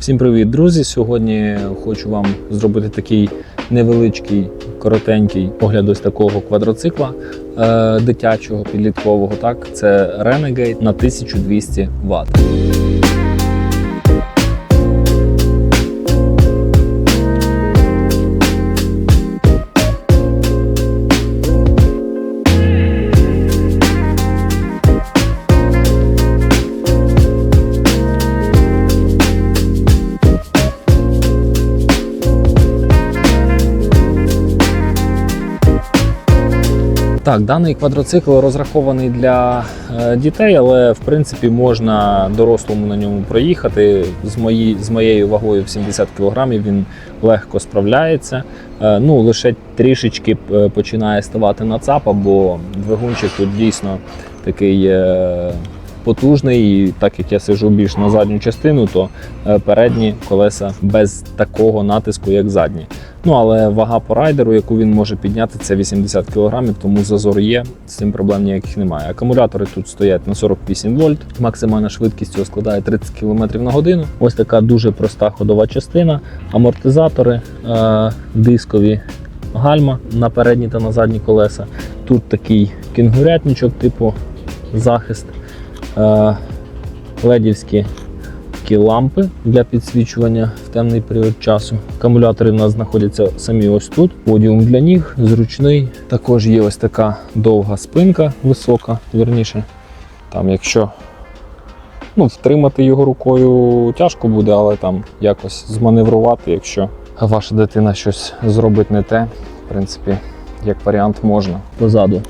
Всім привіт, друзі! Сьогодні хочу вам зробити такий невеличкий, коротенький огляд ось такого квадроцикла е, дитячого, підліткового. Так, це Renegade на 1200 Вт. Так, даний квадроцикл розрахований для е, дітей, але в принципі можна дорослому на ньому проїхати. З, мої, з моєю вагою в 70 кг він легко справляється. Е, ну, лише трішечки е, починає ставати на ЦАПа, бо двигунчик тут дійсно такий потужний. І так як я сижу більш на задню частину, то передні колеса без такого натиску, як задні. Ну, але вага по райдеру, яку він може підняти, це 80 кг, тому зазор є, з цим проблем ніяких немає. Акумулятори тут стоять на 48 вольт, максимальна швидкість цього складає 30 км на годину. Ось така дуже проста ходова частина, амортизатори е- дискові. Гальма на передні та на задні колеса. Тут такий кінгурятничок, типу захист, е- ледівські такі лампи для підсвічування в темний період часу. Акумулятори в нас знаходяться самі ось тут. Подіум для ніг, зручний. Також є ось така довга спинка, висока, вірніше. Там, якщо ну, втримати його рукою тяжко буде, але там якось зманеврувати, якщо ваша дитина щось зробить не те, в принципі, як варіант можна. Позаду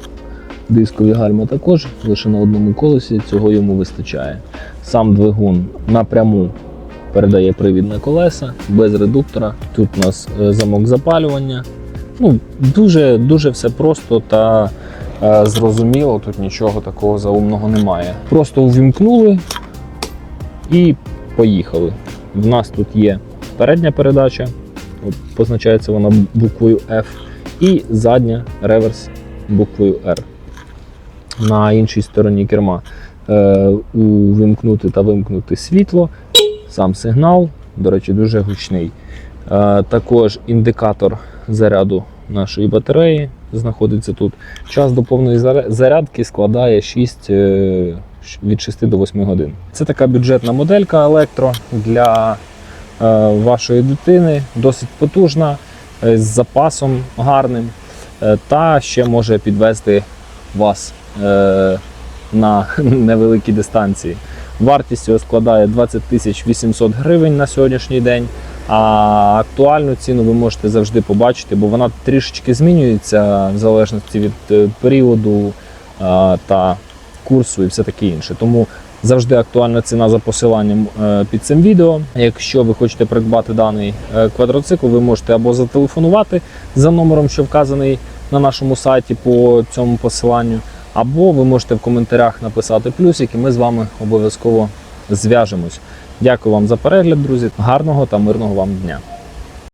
дискові гальма також, лише на одному колесі цього йому вистачає. Сам двигун напряму передає привід на колеса без редуктора. Тут у нас е, замок запалювання. Ну, дуже, дуже все просто та е, зрозуміло, тут нічого такого заумного немає. Просто увімкнули і поїхали. В нас тут є передня передача, позначається вона буквою F, і задня реверс буквою R. На іншій стороні керма е, увімкнути та вимкнути світло, сам сигнал, до речі, дуже гучний. Е, також індикатор заряду нашої батареї знаходиться тут. Час до повної зарядки складає 6, е, від 6 до 8 годин. Це така бюджетна моделька електро для е, вашої дитини, досить потужна, е, з запасом гарним, е, та ще може підвести вас на невеликій дистанції. Вартість його складає 20 тисяч 800 гривень на сьогоднішній день. А актуальну ціну ви можете завжди побачити, бо вона трішечки змінюється в залежності від е, періоду е, та курсу і все таке інше. Тому завжди актуальна ціна за посиланням е, під цим відео. Якщо ви хочете придбати даний е, квадроцикл, ви можете або зателефонувати за номером, що вказаний на нашому сайті по цьому посиланню, або ви можете в коментарях написати плюсик, і ми з вами обов'язково зв'яжемось. Дякую вам за перегляд, друзі. Гарного та мирного вам дня.